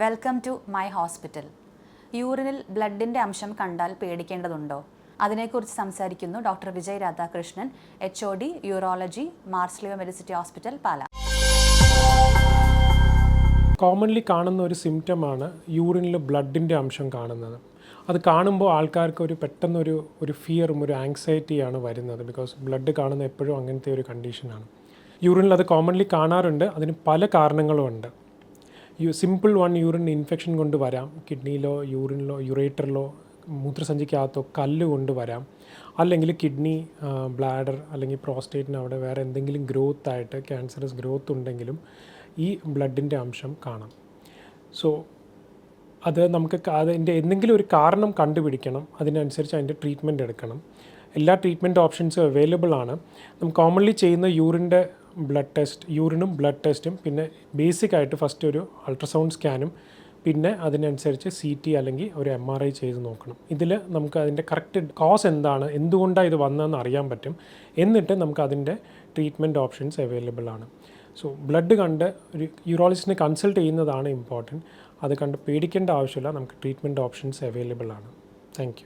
Welcome to my hospital യൂറിനിൽ ബ്ലഡിന്റെ അംശം കണ്ടാൽ പേടിക്കേണ്ടതുണ്ടോ? അതിനെക്കുറിച്ച് സംസാരിക്കുന്നു doctor Vijay Radhakrishnan H O D urology Marsleeva Medicity hospital Pala. Commonly കാണുന്ന ഒരു സിംറ്റമാണ് യൂറിനിൽ ബ്ലഡിന്റെ അംശം കാണുന്നത്. അത് കാണുമ്പോൾ ആൾക്കാർക്ക് ഒരു പെട്ടെന്നൊരു ഒരു ഫിയറും ഒരു ആങ്സൈറ്റിയാണ് വരുന്നത് ബിക്കോസ് ബ്ലഡ് കാണുന്ന എപ്പോഴും അങ്ങനത്തെ ഒരു കണ്ടീഷനാണ് യൂറിനിൽ അത് കോമൺലി കാണാറുണ്ട്. അതിന് പല കാരണങ്ങളും ഉണ്ട്. You simple one urine infection കൊണ്ട് വരാം. കിഡ്നിയിലോ യൂറിനിലോ യുറേറ്ററിലോ മൂത്രസഞ്ചിക്കകത്തോ കല്ല് കൊണ്ട് വരാം. അല്ലെങ്കിൽ കിഡ്നി ബ്ലാഡർ അല്ലെങ്കിൽ പ്രോസ്റ്റേറ്റിന് അവിടെ വേറെ എന്തെങ്കിലും ഗ്രോത്ത് ആയിട്ട് ക്യാൻസറസ് ഗ്രോത്ത് ഉണ്ടെങ്കിലും ഈ ബ്ലഡിന്റെ അംശം കാണാം. സോ അത് നമുക്ക് അതിന്റെ എന്തെങ്കിലും ഒരു കാരണം കണ്ടുപിടിക്കണം. അതിനനുസരിച്ച് അതിന്റെ ട്രീറ്റ്മെന്റ് എടുക്കണം. എല്ലാ ട്രീറ്റ്മെന്റ് ഓപ്ഷൻസും അവൈലബിൾ ആണ്. നമുക്ക് കോമൺലി ചെയ്യുന്ന യൂറിന്റെ ബ്ലഡ് ടെസ്റ്റ് യൂറിനും ബ്ലഡ് ടെസ്റ്റും പിന്നെ ബേസിക് ആയിട്ട് ഫസ്റ്റ് ഒരു അൾട്രാസൗണ്ട് സ്കാനും പിന്നെ അതിനനുസരിച്ച് സി ടി അല്ലെങ്കിൽ ഒരു എം ആർ ഐ ചെയ്ത് നോക്കണം. ഇതിൽ നമുക്ക് അതിന്റെ കറക്റ്റ് കോസ് എന്താണ് എന്തുകൊണ്ടാണ് ഇത് വന്നതെന്ന് അറിയാൻ പറ്റും. എന്നിട്ട് നമുക്ക് അതിന്റെ ട്രീറ്റ്മെന്റ് ഓപ്ഷൻസ് അവൈലബിൾ ആണ്. സോ ബ്ലഡ് കണ്ട് ഒരു യൂറോളജിസ്റ്റിനെ കൺസൾട്ട് ചെയ്യുന്നതാണ് ഇമ്പോർട്ടന്റ് അത് കണ്ട് പേടിക്കേണ്ട ആവശ്യമില്ല നമുക്ക് ട്രീറ്റ്മെന്റ് ഓപ്ഷൻസ് അവൈലബിൾ ആണ്. താങ്ക്